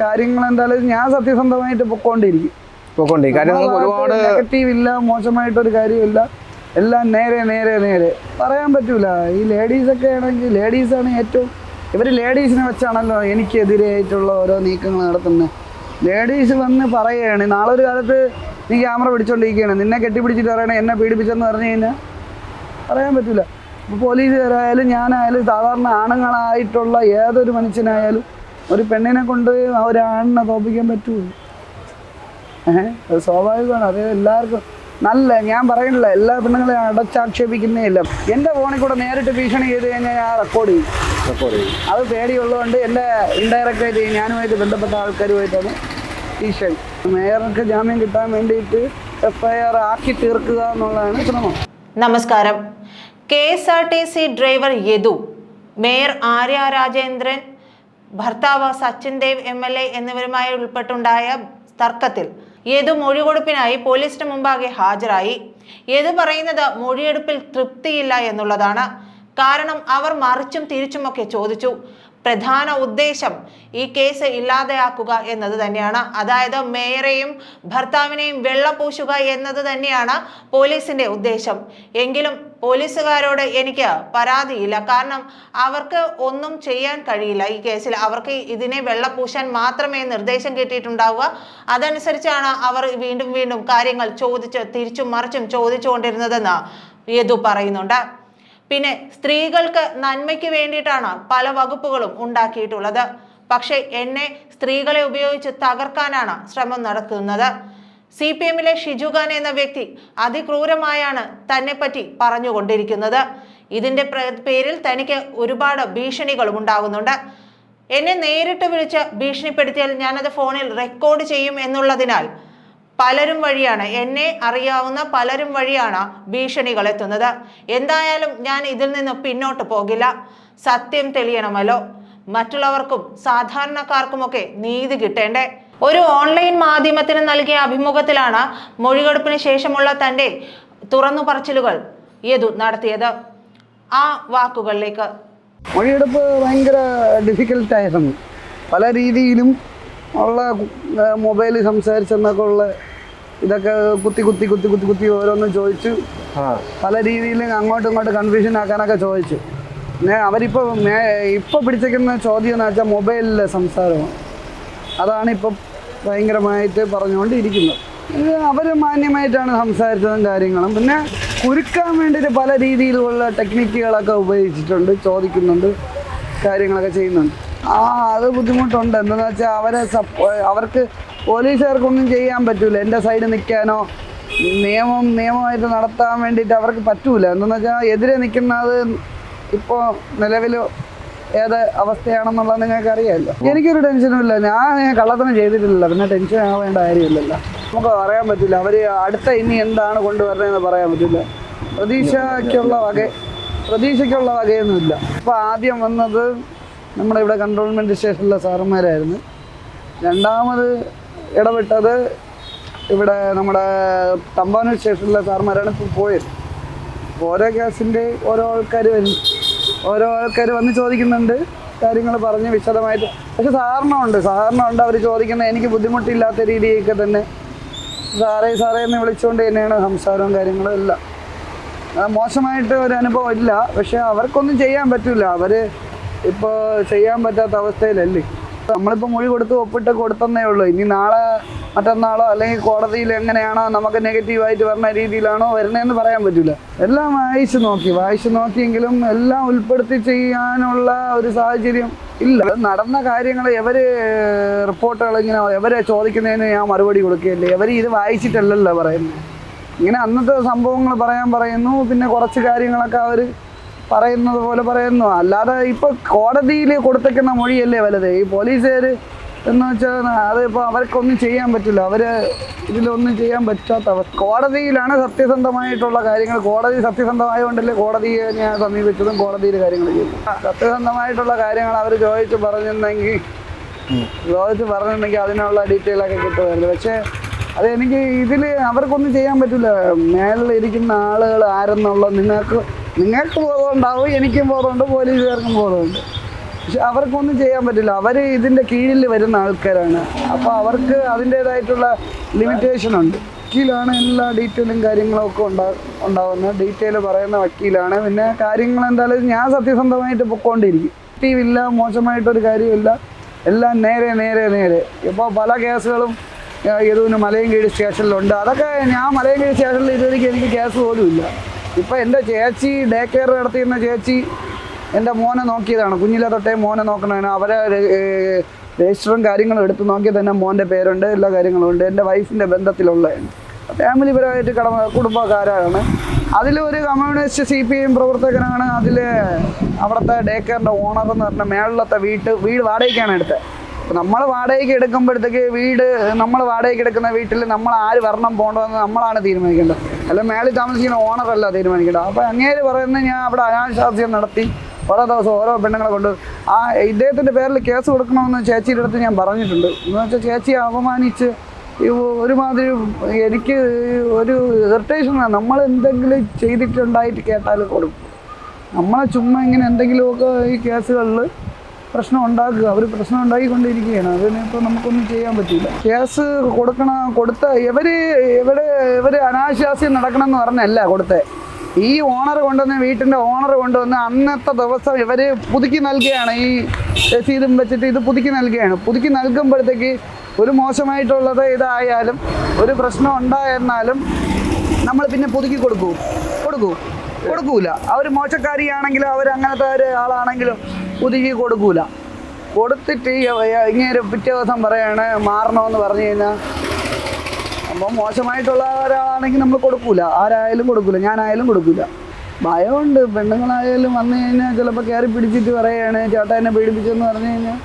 കാര്യങ്ങൾ എന്തായാലും ഞാൻ സത്യസന്ധമായിട്ട് പൊക്കോണ്ടിരിക്കും. പൊക്കോണ്ടിരിക്കും. കാര്യം നമുക്ക് ഒരുപാട് നെഗറ്റീവ് ഇല്ല മോശമായിട്ടൊരു കാര്യമില്ല. എല്ലാം നേരെ നേരെ നേരെ. പറയാൻ പറ്റൂല. ഈ ലേഡീസ് ഒക്കെ ആണെങ്കിൽ ലേഡീസാണ് ഏറ്റവും ഇവർ ലേഡീസിനെ വെച്ചാണല്ലോ എനിക്കെതിരായിട്ടുള്ള ഓരോ നീക്കങ്ങൾ നടത്തുന്നത്. ലേഡീസ് വന്ന് പറയുകയാണ് നാളെ ഒരു കാലത്ത് നീ ക്യാമറ പിടിച്ചോണ്ടിരിക്കുകയാണ്. നിന്നെ കെട്ടിപ്പിടിച്ചിട്ട് പറയണേ എന്നെ പീഡിപ്പിച്ചെന്ന് പറഞ്ഞു കഴിഞ്ഞാൽ പറയാൻ പറ്റില്ല ഇപ്പോൾ പോലീസുകാരായാലും ഞാനായാലും സാധാരണ ആണുങ്ങളായിട്ടുള്ള ഏതൊരു മനുഷ്യനായാലും ഒരു പെണ്ണിനെ കൊണ്ട് ആ ഒരു ആണിനെ തോപ്പിക്കാൻ പറ്റുള്ളൂ ഏഹ് അത് സ്വാഭാവികമാണ്. അത് എല്ലാവർക്കും നല്ല ഞാൻ പറയണില്ല എല്ലാ പെണ്ണുങ്ങളെയും അടച്ചാക്ഷേപിക്കുന്നേ ഇല്ല എന്റെ ഫോണിൽ കൂടെ നേരിട്ട് ഭീഷണി ചെയ്ത് കഴിഞ്ഞാൽ ഞാൻ റെക്കോർഡ് ചെയ്യും. റെക്കോർഡ് ചെയ്യും. അത് പേടിയുള്ളതുകൊണ്ട് എന്റെ ഇൻഡയറക്റ്റായിട്ട് ഞാനുമായിട്ട് ബന്ധപ്പെട്ട ആൾക്കാരുമായിട്ടാണ് ഭീഷണി മേയർക്ക് ജാമ്യം കിട്ടാൻ വേണ്ടിയിട്ട് എഫ്ഐആർ ആക്കി തീർക്കുക എന്നുള്ളതാണ് ശ്രമം. നമസ്കാരം. K S R T C driver Yadu mayor Arya Rajendran ഭർത്താവ് Sachin Dev M L A എന്നിവരുമായി ഉൾപ്പെട്ടുണ്ടായ തർക്കത്തിൽ യദു മൊഴികൊടുപ്പിനായി പോലീസിന് മുമ്പാകെ ഹാജരായി? യദു പറയുന്നത് മൊഴിയെടുപ്പിൽ തൃപ്തിയില്ല എന്നുള്ളതാണ്. കാരണം അവർ മറിച്ചും തിരിച്ചുമൊക്കെ ചോദിച്ചു. പ്രധാന ഉദ്ദേശം ഈ കേസ് ഇല്ലാതെയാക്കുക എന്നത് തന്നെയാണ്. അതായത് മേയറെയും ഭർത്താവിനെയും വെള്ളപൂശുക എന്നത് തന്നെയാണ് പോലീസിന്റെ ഉദ്ദേശം. എങ്കിലും പോലീസുകാരോട് എനിക്ക് പരാതിയില്ല. കാരണം അവർക്ക് ഒന്നും ചെയ്യാൻ കഴിയില്ല ഈ കേസിൽ. അവർക്ക് ഇതിനെ വെള്ളപൂശാൻ മാത്രമേ നിർദ്ദേശം കിട്ടിയിട്ടുണ്ടാവുക. അതനുസരിച്ചാണ് അവർ വീണ്ടും വീണ്ടും കാര്യങ്ങൾ ചോദിച്ച് തിരിച്ചും മറിച്ചും ചോദിച്ചുകൊണ്ടിരുന്നതെന്ന് യദു പറയുന്നുണ്ട്. പിന്നെ സ്ത്രീകൾക്ക് നന്മയ്ക്ക് വേണ്ടിയിട്ടാണ് പല വകുപ്പുകളും ഉണ്ടാക്കിയിട്ടുള്ളത്. പക്ഷേ എന്നെ സ്ത്രീകളെ ഉപയോഗിച്ച് തകർക്കാനാണ് ശ്രമം നടത്തുന്നത്. സി പി എമ്മിലെ ഷിജുഖാൻ എന്ന വ്യക്തി അതിക്രൂരമായാണ് തന്നെപ്പറ്റി പറഞ്ഞുകൊണ്ടിരിക്കുന്നത്. ഇതിന്റെ പേരിൽ തനിക്ക് ഒരുപാട് ഭീഷണികളും ഉണ്ടാകുന്നുണ്ട്. എന്നെ നേരിട്ട് വിളിച്ച് ഭീഷണിപ്പെടുത്തിയാൽ ഞാനത് ഫോണിൽ റെക്കോർഡ് ചെയ്യും എന്നുള്ളതിനാൽ പലരും വഴിയാണ്. എന്നെ അറിയാവുന്ന പലരും വഴിയാണ് ഭീഷണികൾ എത്തുന്നത് എന്തായാലും ഞാൻ ഇതിൽ നിന്ന് പിന്നോട്ട് പോകില്ല. സത്യം തെളിയണമല്ലോ. മറ്റുള്ളവർക്കും സാധാരണക്കാർക്കുമൊക്കെ നീതി കിട്ടേണ്ടേ. ഒരു ഓൺലൈൻ മാധ്യമത്തിന് നൽകിയ അഭിമുഖത്തിലാണ് മൊഴികെടുപ്പിന് ശേഷമുള്ള തന്റെ തുറന്നു പറച്ചിലുകൾ യദു നടത്തിയത്. ആ വാക്കുകളിലേക്ക്. മൊഴിയെടുപ്പ് ഭയങ്കര ഡിഫിക്കൽട്ടായിരുന്നു പല രീതിയിലും ഉള്ള മൊബൈൽ സംസാരിച്ചെന്നൊക്കെ ഉള്ള ഇതൊക്കെ കുത്തി കുത്തി കുത്തി കുത്തി കുത്തി ഓരോന്നും ചോദിച്ചു. പല രീതിയിലും അങ്ങോട്ടും ഇങ്ങോട്ടും കൺഫ്യൂഷൻ ആക്കാനൊക്കെ ചോദിച്ചു. പിന്നെ അവരിപ്പോൾ ഇപ്പോൾ പിടിച്ചേക്കുന്ന ചോദ്യം എന്ന് വെച്ചാൽ മൊബൈലിലെ സംസാരമാണ്. അതാണ് ഇപ്പം ഭയങ്കരമായിട്ട് പറഞ്ഞുകൊണ്ടിരിക്കുന്നത്. ഇത് അവർ മാന്യമായിട്ടാണ് സംസാരിച്ചതും കാര്യങ്ങളും. പിന്നെ കുരുക്കാൻ വേണ്ടിയിട്ട് പല രീതിയിലുള്ള ടെക്നിക്കുകളൊക്കെ ഉപയോഗിച്ചിട്ടുണ്ട് ചോദിക്കുന്നുണ്ട് കാര്യങ്ങളൊക്കെ ചെയ്യുന്നുണ്ട്. ആ അത് ബുദ്ധിമുട്ടുണ്ട്. എന്താണെന്ന് വെച്ചാൽ അവരെ അവർക്ക് പോലീസുകാർക്കൊന്നും ചെയ്യാൻ പറ്റൂല. എന്റെ സൈഡ് നിൽക്കാനോ നിയമം നിയമമായിട്ട് നടത്താൻ വേണ്ടിയിട്ട് അവർക്ക് പറ്റൂല. എന്താണെന്ന് വെച്ചാൽ എതിരെ നിൽക്കുന്നത് ഇപ്പോൾ നിലവിൽ ഏത് അവസ്ഥയാണെന്നുള്ളത് നിങ്ങൾക്ക് അറിയാമല്ലോ എനിക്കൊരു ടെൻഷനും ഇല്ല. ഞാൻ കള്ളത്തനം ചെയ്തിട്ടില്ലല്ലോ. പിന്നെ ടെൻഷൻ ആവേണ്ട കാര്യമില്ലല്ലോ. നമുക്ക് പറയാൻ പറ്റില്ല. അവർ അടുത്ത ഇനി എന്താണ് കൊണ്ടുവരണതെന്ന് പറയാൻ പറ്റില്ല. പ്രതീക്ഷയ്ക്കുള്ള വക പ്രതീക്ഷയ്ക്കുള്ള വകയൊന്നുമില്ല. ഇപ്പോൾ ആദ്യം വന്നത് നമ്മുടെ ഇവിടെ കൺട്രോൾമെന്റ് സ്റ്റേഷനിലെ സാറന്മാരായിരുന്നു. രണ്ടാമത് ഇടപെട്ടത് ഇവിടെ നമ്മുടെ തമ്പാനൂർ സ്റ്റേഷനിലെ സാറന്മാരാണ് ഇപ്പോൾ പോയത്. ഓരോ കേസിന്റെ ഓരോ ആൾക്കാർ വരും. ഓരോ ആൾക്കാർ വന്ന് ചോദിക്കുന്നുണ്ട്. കാര്യങ്ങൾ പറഞ്ഞ് വിശദമായിട്ട്. പക്ഷെ സാറിനുണ്ട്. സാറിനുണ്ട് അവർ ചോദിക്കുന്നത് എനിക്ക് ബുദ്ധിമുട്ടില്ലാത്ത രീതിയൊക്കെ തന്നെ. സാറേ സാറേ എന്ന് വിളിച്ചുകൊണ്ട് തന്നെയാണ് സംസാരവും കാര്യങ്ങളും എല്ലാം. മോശമായിട്ട് ഒരു അനുഭവം ഇല്ല. പക്ഷെ അവർക്കൊന്നും ചെയ്യാൻ പറ്റില്ല അവർ ഇപ്പോൾ ചെയ്യാൻ പറ്റാത്ത അവസ്ഥയിലല്ലേ? നമ്മളിപ്പോൾ മൊഴി കൊടുത്ത് ഒപ്പിട്ട് കൊടുത്തന്നേ ഉള്ളൂ. ഇനി നാളെ മറ്റന്നാളോ അല്ലെങ്കിൽ കോടതിയിൽ എങ്ങനെയാണോ നമുക്ക് നെഗറ്റീവായിട്ട് വരുന്ന രീതിയിലാണോ വരുന്നതെന്ന് പറയാൻ പറ്റില്ല എല്ലാം വായിച്ചു നോക്കി. വായിച്ചു നോക്കിയെങ്കിലും എല്ലാം ഉൾപ്പെടുത്തി ചെയ്യാനുള്ള ഒരു സാഹചര്യം ഇല്ല. നടന്ന കാര്യങ്ങൾ എവര് റിപ്പോർട്ടുകൾ ഇങ്ങനെ എവരെ ചോദിക്കുന്നതിന് ഞാൻ മറുപടി കൊടുക്കുകയല്ലേ? എവർ ഇത് വായിച്ചിട്ടല്ലല്ലോ പറയുന്നത്. ഇങ്ങനെ അന്നത്തെ സംഭവങ്ങൾ പറയാൻ പറയുന്നു. പിന്നെ കുറച്ച് കാര്യങ്ങളൊക്കെ അവർ പറയുന്നത് പോലെ പറയുന്നു. അല്ലാതെ ഇപ്പോൾ കോടതിയിൽ കൊടുത്തേക്കുന്ന മൊഴിയല്ലേ വലുത്? ഈ പോലീസുകാർ എന്ന് വെച്ചാൽ അതിപ്പോൾ അവർക്കൊന്നും ചെയ്യാൻ പറ്റില്ല. അവർ ഇതിലൊന്നും ചെയ്യാൻ പറ്റാത്ത അവസ്ഥ. കോടതിയിലാണ് സത്യസന്ധമായിട്ടുള്ള കാര്യങ്ങൾ. കോടതി സത്യസന്ധമായതുകൊണ്ടല്ലേ കോടതിയെ ഞാൻ സമീപിച്ചതും കോടതിയിൽ കാര്യങ്ങൾ ചെയ്തു. സത്യസന്ധമായിട്ടുള്ള കാര്യങ്ങൾ അവർ ചോദിച്ച് പറഞ്ഞിരുന്നെങ്കിൽ ചോദിച്ച് പറഞ്ഞിട്ടുണ്ടെങ്കിൽ അതിനുള്ള ഡീറ്റെയിൽ ഒക്കെ കിട്ടുമായിരുന്നു. പക്ഷേ അത് എനിക്ക് ഇതിൽ അവർക്കൊന്നും ചെയ്യാൻ പറ്റില്ല. മേളിൽ ഇരിക്കുന്ന ആളുകൾ ആരെന്നുള്ള നിങ്ങൾക്ക് നിങ്ങൾക്ക് ബോധമുണ്ടാവും എനിക്കും ബോധമുണ്ട് പോലീസുകാർക്കും ബോധമുണ്ട്. പക്ഷെ അവർക്കൊന്നും ചെയ്യാൻ പറ്റില്ല. അവർ ഇതിന്റെ കീഴിൽ വരുന്ന ആൾക്കാരാണ്. അപ്പോൾ അവർക്ക് അതിന്റേതായിട്ടുള്ള ലിമിറ്റേഷൻ ഉണ്ട്. വക്കീലാണ് എല്ലാ ഡീറ്റെയിലും കാര്യങ്ങളും ഒക്കെ ഉണ്ടാ ഉണ്ടാവുന്നത്. ഡീറ്റെയിൽ പറയുന്ന വക്കീലാണ്. പിന്നെ കാര്യങ്ങൾ എന്തായാലും ഞാൻ സത്യസന്ധമായിട്ട് പൊക്കോണ്ടിരിക്കും. നെഗറ്റീവില്ല മോശമായിട്ടൊരു കാര്യമില്ല. എല്ലാം നേരെ നേരെ നേരെ. ഇപ്പോൾ പല കേസുകളും യദുവിന് മലയൻകീഴ് സ്റ്റേഷനിലുണ്ട്. അതൊക്കെ ഞാൻ മലയൻകീഴ് സ്റ്റേഷനിൽ ഇതുവരെയ്ക്ക് എനിക്ക് കേസ് പോലും എന്റെ എന്റെ ചേച്ചി ഡേ കെയർ നടത്തിയിരുന്ന ചേച്ചി എന്റെ മോനെ നോക്കിയതാണ്. കുഞ്ഞിലെ തൊട്ടേ മോനെ നോക്കണതിന് അവരെ രജിസ്റ്ററും കാര്യങ്ങളും എടുത്ത് നോക്കി തന്നെ മോന്റെ പേരുണ്ട് എല്ലാ കാര്യങ്ങളും ഉണ്ട്. എന്റെ വൈഫിന്റെ ബന്ധത്തിലുള്ള ഫാമിലി പരമായിട്ട് കടമ കുടുംബക്കാരാണ്. അതിലൊരു കമ്മ്യൂണിസ്റ്റ് സി പി എം പ്രവർത്തകനാണ് അതിൽ അവിടുത്തെ ഡേ കെയറിന്റെ ഓണർ എന്ന് പറഞ്ഞ മേളിലത്തെ വീട്ട് വീട് വാടകയ്ക്കാണ് എടുത്തത് നമ്മൾ വാടകയ്ക്ക് എടുക്കുമ്പോഴത്തേക്ക് വീട് നമ്മൾ വാടകയ്ക്ക് എടുക്കുന്ന വീട്ടിൽ നമ്മൾ ആര് വരണം പോകണമെന്ന് നമ്മളാണ് തീരുമാനിക്കേണ്ടത്. അല്ല മേളിൽ താമസിക്കുന്ന ഓണർ അല്ല തീരുമാനിക്കേണ്ടത്. അപ്പോൾ അങ്ങേര് പറയുന്നത് ഞാൻ അവിടെ അനാശാസ്യം നടത്തി ഓരോ ദിവസം ഓരോ പെണ്ണുങ്ങളെ കൊണ്ട് ആ ഇദ്ദേഹത്തിന്റെ പേരിൽ കേസ് കൊടുക്കണമെന്ന് ചേച്ചിയുടെ അടുത്ത് ഞാൻ പറഞ്ഞിട്ടുണ്ട്. എന്ന് വെച്ചാൽ ചേച്ചിയെ അപമാനിച്ച് ഒരുമാതിരി എനിക്ക് ഒരു ഇറിറ്റേഷനാണ് നമ്മൾ എന്തെങ്കിലും ചെയ്തിട്ടുണ്ടായിട്ട് കേട്ടാൽ കൊടുക്കും. നമ്മളെ ചുമ്മാ ഇങ്ങനെ എന്തെങ്കിലുമൊക്കെ ഈ കേസുകളിൽ പ്രശ്നം ഉണ്ടാക്കുക അവർ പ്രശ്നം ഉണ്ടാക്കിക്കൊണ്ടിരിക്കുകയാണ് അതിനിപ്പോൾ നമുക്കൊന്നും ചെയ്യാൻ പറ്റില്ല. കേസ് കൊടുക്കണ കൊടുത്ത ഇവർ ഇവിടെ ഇവർ അനാശാസ്യം നടക്കണമെന്ന് പറഞ്ഞല്ല കൊടുത്തേ. ഈ ഓണർ കൊണ്ടുവന്ന് വീട്ടിന്റെ ഓണർ കൊണ്ടുവന്ന് അന്നത്തെ ദിവസം ഇവർ പുതുക്കി നൽകുകയാണ്. ഈ രസീതും വെച്ചിട്ട് ഇത് പുതുക്കി നൽകുകയാണ്. പുതുക്കി നൽകുമ്പോഴത്തേക്ക് ഒരു മോശമായിട്ടുള്ളത് ഇതായാലും ഒരു പ്രശ്നം ഉണ്ടായെന്നാലും നമ്മൾ പിന്നെ പുതുക്കി കൊടുക്കൂ. കൊടുക്കൂ. കൊടുക്കൂല. അവർ മോശക്കാരിയാണെങ്കിലും അവർ അങ്ങനത്തെ ഒരു പുതുക്കി കൊടുക്കൂല. കൊടുത്തിട്ട് ഇങ്ങനെ പിറ്റേ ദിവസം പറയാണ് മാറണമെന്ന് പറഞ്ഞു കഴിഞ്ഞാൽ അപ്പോൾ മോശമായിട്ടുള്ള ഒരാളാണെങ്കിൽ നമ്മൾ കൊടുക്കൂല. ആരായാലും കൊടുക്കൂല. ഞാനായാലും കൊടുക്കൂല. ഭയമുണ്ട്. പെണ്ണുങ്ങളായാലും വന്നു കഴിഞ്ഞാൽ ചിലപ്പോൾ കയറി പിടിച്ചിട്ട് പറയുകയാണ് ചേട്ടാ എന്നെ പറഞ്ഞു കഴിഞ്ഞാൽ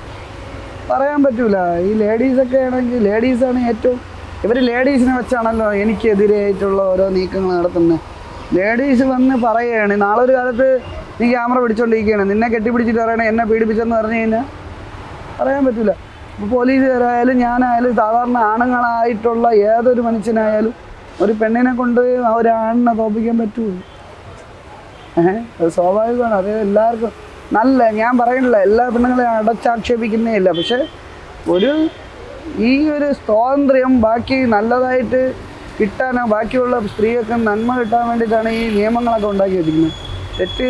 പറയാൻ പറ്റൂല. ഈ ലേഡീസൊക്കെ ആണെങ്കിൽ ലേഡീസാണ് ഏറ്റവും ഇവർ ലേഡീസിനെ വെച്ചാണല്ലോ എനിക്കെതിരായിട്ടുള്ള ഓരോ നീക്കങ്ങൾ നടത്തുന്നത്. ലേഡീസ് വന്ന് പറയുകയാണ് നാളെ ഒരു കാലത്ത് നീ ക്യാമറ പിടിച്ചോണ്ടിരിക്കുകയാണ്. നിന്നെ കെട്ടിപ്പിടിച്ചിട്ട് പറയണേ എന്നെ പീഡിപ്പിച്ചെന്ന് പറഞ്ഞു കഴിഞ്ഞാൽ പറയാൻ പറ്റില്ല ഇപ്പോൾ പോലീസുകാരായാലും ഞാനായാലും സാധാരണ ആണുങ്ങളായിട്ടുള്ള ഏതൊരു മനുഷ്യനായാലും ഒരു പെണ്ണിനെ കൊണ്ട് ആ ഒരു ആണിനെ തോപ്പിക്കാൻ പറ്റുമോ ഏഹ്? അത് സ്വാഭാവികമാണ്. അത് എല്ലാവർക്കും നല്ല ഞാൻ പറയണില്ല എല്ലാ പെണ്ണുങ്ങളെയും അടച്ചാക്ഷേപിക്കുന്നേ ഇല്ല പക്ഷെ ഒരു ഈ ഒരു സ്വാതന്ത്ര്യം ബാക്കി നല്ലതായിട്ട് കിട്ടാനോ ബാക്കിയുള്ള സ്ത്രീകൾക്ക് നന്മ കിട്ടാൻ വേണ്ടിയിട്ടാണ് ഈ നിയമങ്ങളൊക്കെ ഉണ്ടാക്കി വെച്ചിരിക്കുന്നത് തെറ്റ്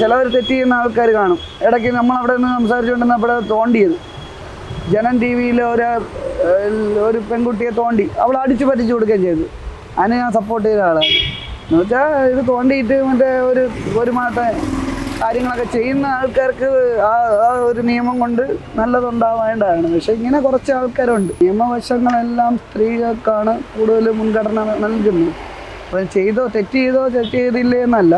ചിലവർ തെറ്റ് ചെയ്യുന്ന ആൾക്കാർ കാണും. ഇടയ്ക്ക് നമ്മളവിടെ നിന്ന് സംസാരിച്ചുകൊണ്ടിരുന്ന അവിടെ തോണ്ടിയത്. ജനം ടി വിയിൽ ഒരു ഒരു പെൺകുട്ടിയെ തോണ്ടി അവൾ അടിച്ചു പറ്റിച്ചു കൊടുക്കുകയും ചെയ്തു. അതിന് ഞാൻ സപ്പോർട്ട് ചെയ്ത ആളാണ്. എന്ന് വെച്ചാൽ ഇത് തോണ്ടിയിട്ട് മറ്റേ ഒരു ഒരു മാസത്തെ കാര്യങ്ങളൊക്കെ ചെയ്യുന്ന ആൾക്കാർക്ക് ആ ആ ഒരു നിയമം കൊണ്ട് നല്ലതുണ്ടാവേണ്ടതാണ്. പക്ഷെ ഇങ്ങനെ കുറച്ച് ആൾക്കാരുണ്ട്. നിയമവശങ്ങളെല്ലാം സ്ത്രീകൾക്കാണ് കൂടുതൽ മുൻഗണന നൽകുന്നത്. അപ്പം ചെയ്തോ തെറ്റ് ചെയ്തോ തെറ്റ് ചെയ്തില്ലേ എന്നല്ല.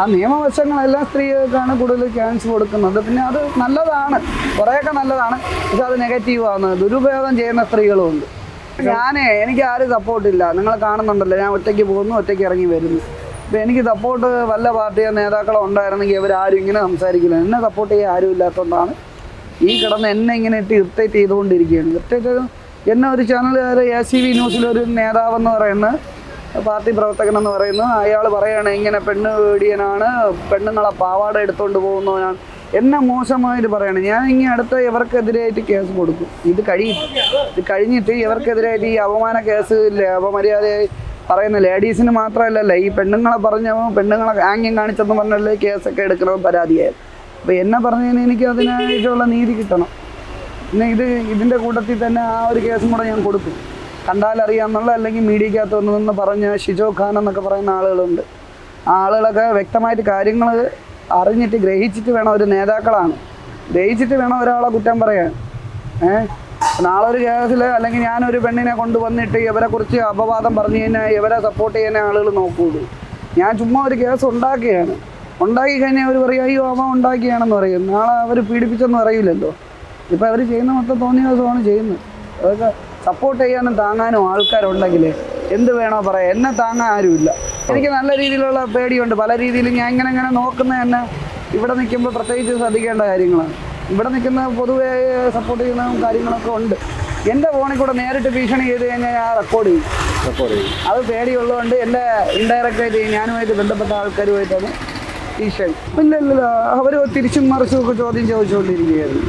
ആ നിയമവശങ്ങളെല്ലാം സ്ത്രീകൾക്കാണ് കൂടുതൽ ചാൻസ് കൊടുക്കുന്നത്. പിന്നെ അത് നല്ലതാണ്. കുറേയൊക്കെ നല്ലതാണ്. പക്ഷെ അത് നെഗറ്റീവ് ആവുന്നത് ദുരുപയോഗം ചെയ്യുന്ന സ്ത്രീകളും ഉണ്ട്. ഞാനേ എനിക്ക് ആരും സപ്പോർട്ടില്ല നിങ്ങൾ കാണുന്നുണ്ടല്ലോ. ഞാൻ ഒറ്റയ്ക്ക് പോകുന്നു ഒറ്റയ്ക്ക് ഇറങ്ങി വരുന്നു. അപ്പം എനിക്ക് സപ്പോർട്ട് വല്ല പാർട്ടിയോ നേതാക്കളോ ഉണ്ടായിരുന്നെങ്കിൽ ഇവരാരും ഇങ്ങനെ സംസാരിക്കില്ല. എന്നെ സപ്പോർട്ട് ചെയ്യാൻ ആരും ഇല്ലാത്തതുകൊണ്ടാണ് ഈ കിടന്ന് എന്നെ ഇങ്ങനെ ഇട്ട് ഇറിറ്റേറ്റ് ചെയ്തുകൊണ്ടിരിക്കുകയാണ്. ഇറിറ്റേറ്റ് എന്നെ ഒരു ചാനലുകാർ എ സി വി ന്യൂസിലൊരു നേതാവെന്ന് പറയുന്ന പാർട്ടി പ്രവർത്തകൻ എന്ന് പറയുന്നു. അയാൾ പറയാണ് ഇങ്ങനെ പെണ്ണ് പേടിയനാണ്. പെണ്ണുങ്ങളെ പാവാട എടുത്തുകൊണ്ട് പോകുന്നവനാണ് എന്നെ മോശമായിട്ട് പറയണം. ഞാൻ ഇനി അടുത്ത ഇവർക്കെതിരായിട്ട് കേസ് കൊടുക്കും. ഇത് കഴിയും ഇത് കഴിഞ്ഞിട്ട് ഇവർക്കെതിരായിട്ട് ഈ അപമാന കേസ് അപമര്യാദയായി പറയുന്ന ലേഡീസിന് മാത്രമല്ലല്ല ഈ പെണ്ണുങ്ങളെ പറഞ്ഞ പെണ്ണുങ്ങളെ ആംഗ്യം കാണിച്ചെന്ന് പറഞ്ഞല്ലേ കേസൊക്കെ എടുക്കണം പരാതിയായത് അപ്പോൾ എന്നെ പറഞ്ഞതിന് എനിക്ക് അതിനായിട്ടുള്ള നീതി കിട്ടണം. പിന്നെ ഇത് ഇതിന്റെ കൂട്ടത്തിൽ തന്നെ ആ ഒരു കേസും കൂടെ ഞാൻ കൊടുക്കും. കണ്ടാലറിയാമെന്നുള്ള അല്ലെങ്കിൽ മീഡിയക്കകത്ത് വന്നതെന്ന് പറഞ്ഞ ഷിജോ ഖാൻ എന്നൊക്കെ പറയുന്ന ആളുകളുണ്ട്. ആളുകളൊക്കെ വ്യക്തമായിട്ട് കാര്യങ്ങൾ അറിഞ്ഞിട്ട് ഗ്രഹിച്ചിട്ട് വേണം ഒരു നേതാക്കളാണ്. ഗ്രഹിച്ചിട്ട് വേണം ഒരാളെ കുറ്റം പറയാൻ. ഏഹ് നാളെ ഒരു കേസിൽ അല്ലെങ്കിൽ ഞാനൊരു പെണ്ണിനെ കൊണ്ടുവന്നിട്ട് ഇവരെ കുറിച്ച് അപവാദം പറഞ്ഞു കഴിഞ്ഞാൽ ഇവരെ സപ്പോർട്ട് ചെയ്യുന്ന ആളുകൾ നോക്കുകയുള്ളൂ ഞാൻ ചുമ്മാ ഒരു കേസ് ഉണ്ടാക്കുകയാണ് ഉണ്ടാക്കി കഴിഞ്ഞാൽ അവർ പറയും അയ്യോ അവൻ ഉണ്ടാക്കിയാണെന്ന് പറയും. നാളെ അവർ പീഡിപ്പിച്ചെന്ന് പറയില്ലല്ലോ ഇപ്പം അവർ ചെയ്യുന്ന മൊത്തം തോന്നിയ ദിവസമാണ് ചെയ്യുന്നത്. അതൊക്കെ സപ്പോർട്ട് ചെയ്യാനും താങ്ങാനും ആൾക്കാരുണ്ടെങ്കിൽ എന്ത് വേണോ പറയാം. എന്നെ താങ്ങാൻ ആരുമില്ല. എനിക്ക് നല്ല രീതിയിലുള്ള പേടിയുണ്ട്. പല രീതിയിലും ഞാൻ ഇങ്ങനെ ഇങ്ങനെ നോക്കുന്ന തന്നെ ഇവിടെ നിൽക്കുമ്പോൾ പ്രത്യേകിച്ച് ശ്രദ്ധിക്കേണ്ട കാര്യങ്ങളാണ്. ഇവിടെ നിൽക്കുന്ന പൊതുവെ സപ്പോർട്ട് ചെയ്യുന്ന കാര്യങ്ങളൊക്കെ ഉണ്ട്. എന്റെ ഫോണിൽ കൂടെ നേരിട്ട് ഭീഷണി ചെയ്ത് കഴിഞ്ഞാൽ ഞാൻ റെക്കോർഡ് ചെയ്യും. റെക്കോർഡ് ചെയ്യും. അത് പേടിയുള്ളതുകൊണ്ട് എന്റെ ഇൻഡയറക്റ്റ് ആയിട്ട് ഞാനുമായിട്ട് ബന്ധപ്പെട്ട ആൾക്കാരുമായിട്ടാണ് ഭീഷണി ഇല്ല ഇല്ല ഇല്ല. അവർ തിരിച്ചും മറിച്ചും ഒക്കെ ചോദ്യം ചോദിച്ചുകൊണ്ടിരിക്കുകയായിരുന്നു.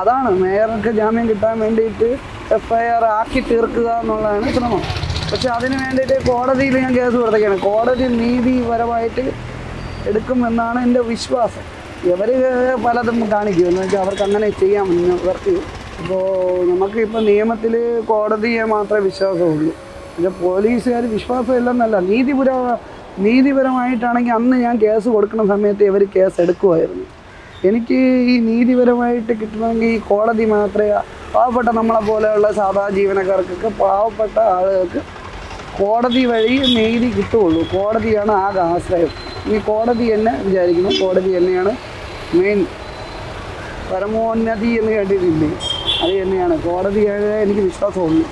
അതാണ് മേയർക്ക് ജാമ്യം കിട്ടാൻ വേണ്ടിയിട്ട് എഫ് ആർ ആക്കി തീർക്കുക എന്നുള്ളതാണ് ശ്രമം. പക്ഷെ അതിന് വേണ്ടിയിട്ട് കോടതിയിൽ ഞാൻ കേസ് കൊടുത്തേക്കാണ്. കോടതി നീതിപരമായിട്ട് എടുക്കുമെന്നാണ് എന്റെ വിശ്വാസം. ഇവർ പലതും കാണിക്കും. എന്ന് വെച്ചാൽ അവർക്ക് അങ്ങനെ ചെയ്യാമെന്ന് ഇവർക്ക് ഇപ്പോൾ നമുക്കിപ്പോൾ നിയമത്തിൽ കോടതിയെ മാത്രമേ വിശ്വാസമുള്ളൂ. പക്ഷെ പോലീസുകാർ വിശ്വാസമില്ലെന്നല്ല. നീതിപുര നീതിപരമായിട്ടാണെങ്കിൽ അന്ന് ഞാൻ കേസ് കൊടുക്കുന്ന സമയത്ത് ഇവർ കേസ് എടുക്കുമായിരുന്നു. എനിക്ക് ഈ നീതിപരമായിട്ട് കിട്ടണമെങ്കിൽ ഈ കോടതി മാത്രമേ പാവപ്പെട്ട നമ്മളെ പോലെയുള്ള സാധാ ജീവനക്കാർക്കൊക്കെ പാവപ്പെട്ട ആളുകൾക്ക് കോടതി വഴി നീതി കിട്ടുകയുള്ളൂ. കോടതിയാണ് ആകെ ആശ്രയം. ഈ കോടതി തന്നെ വിചാരിക്കുന്നു. കോടതി തന്നെയാണ് മെയിൻ പരമോന്നതി എന്ന് കേട്ടിട്ടില്ലേ? അത് തന്നെയാണ്. കോടതിയാണ് എനിക്ക് വിശ്വാസമുള്ളൂ